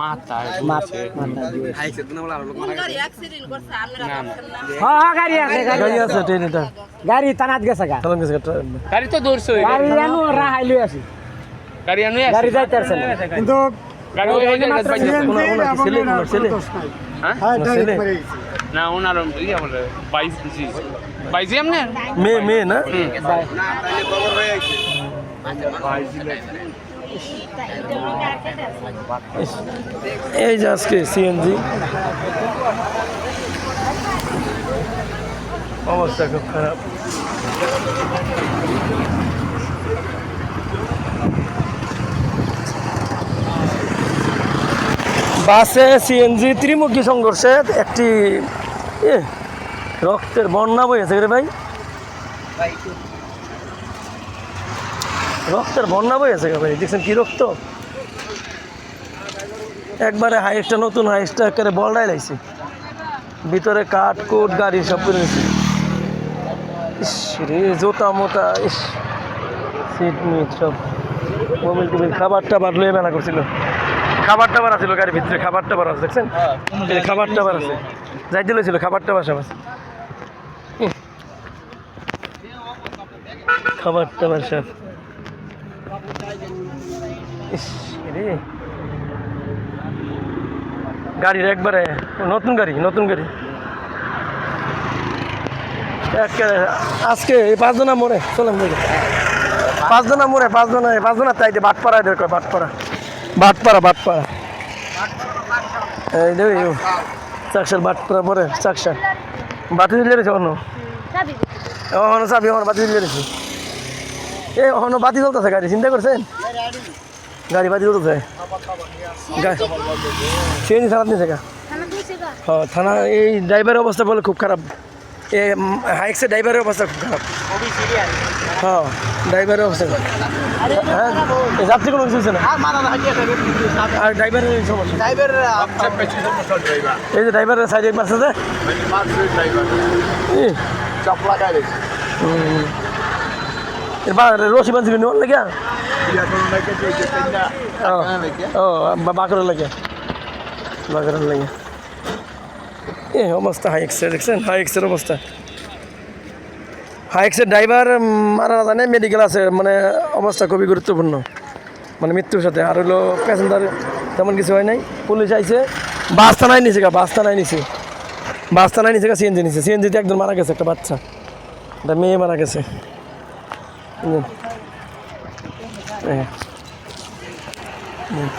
মাথায় না না। হ্যাঁ হ্যাঁ গাড়ি আছে গাড়ি গাড়ি আছে আছে। গাড়ি তানাত গেছে গা। চালান গেছে গাড়ি তো দৌড়ছে গাড়ি আনু রাহাই লই আসি। গাড়ি না। কিন্তু ওই বাইরে আছে। ছেলে? ওনার ছেলে? হ্যাঁ? হ্যাঁ ডাইরেক্ট? গেছে। না ওনার জি না? এই যে আজকে সিএনজি। অবস্থা খুব খারাপ। বাসে সিএনজি ত্রিমুখী সংঘর্ষে একটি রক্তের বন্যা বয়েছে রে ভাই। রক্তের বন্যা বই আছে ভাই দেখছেন কি রক্ত? একবারে হাইস্টটা নতুন হাইস্টটা একেবারে বলটাই লাগছে ভিতরে কাঠ কোট গাড়ি সব করে নিয়েছে ইস রে জোতা মোতা ইস। সিট মিট সব। মোবিল টোবিল খাবার টাবার লয়ে মেলা করছিল। খাবার টাবার আছিল গাড়ির ভিতরে খাবার টাবার আছে দেখছেন? এই খাবার টাবার আছে। যাইতে লইছিল খাবার টাবার সব আছে। খাবার টাবার সব। ইস রে গাড়ির একবারে নতুন গাড়ি নতুন গাড়ি। আজকে এই পাঁচজনা চলেন দেখে। পাঁচজনা মোড়ে পাঁচজনা পাঁচজনা তাইতে বাটপাড়া এদের কয় বাটপাড়া। বাটপাড়া বাটপাড়া। এই দেবে চাকসার বাটপাড়া পরে চাকসার। বাতি দিলে রেছে অন্য অহন চাবি, অহন বাতি দিলে রেছে এ, অহন বাতি চলতেছে গাড়ি, চিন্তা করছেন? গাড়ি বাতি চলতেছে সিএনজি থানাত নিছে গা। হ্যাঁ থানা এই ড্রাইভারের অবস্থা বলে খুব খারাপ। এ হাইক্সের ড্রাইভারের অবস্থা খুব খারাপ। হ্যাঁ ড্রাইভারের অবস্থা। হ্যাঁ? এই যাত্রী কোনো কিছু না? আর ড্রাইভারের এই সমস্যা। এই যে ড্রাইভারের সাইডে হুম। এবার রশি বাঁধি নেওয়ার লাগে বাকরের লাগে। বাকরের লাগে। এ, অবস্থা হাই এক্সের দেখছেন? হাই এক্সের অবস্থা। হাই এক্সের ড্রাইভার মারা জানে মেডিকেল আছে। মানে অবস্থা খুবই গুরুত্বপূর্ণ। মানে মৃত্যুর সাথে। আর হলো প্যাসেঞ্জার তেমন কিছু হয় নাই। পুলিশ আইছে। বাস থানায় নিছে গা, বাস থানায় নিছে। বাস থানায় নিছে গা সিএনজি নিছে। সিএনজিতে একজন মারা গেছে, একটা বাচ্চা। একটা মেয়ে মারা গেছে। বুঝলেন? হ্যাঁ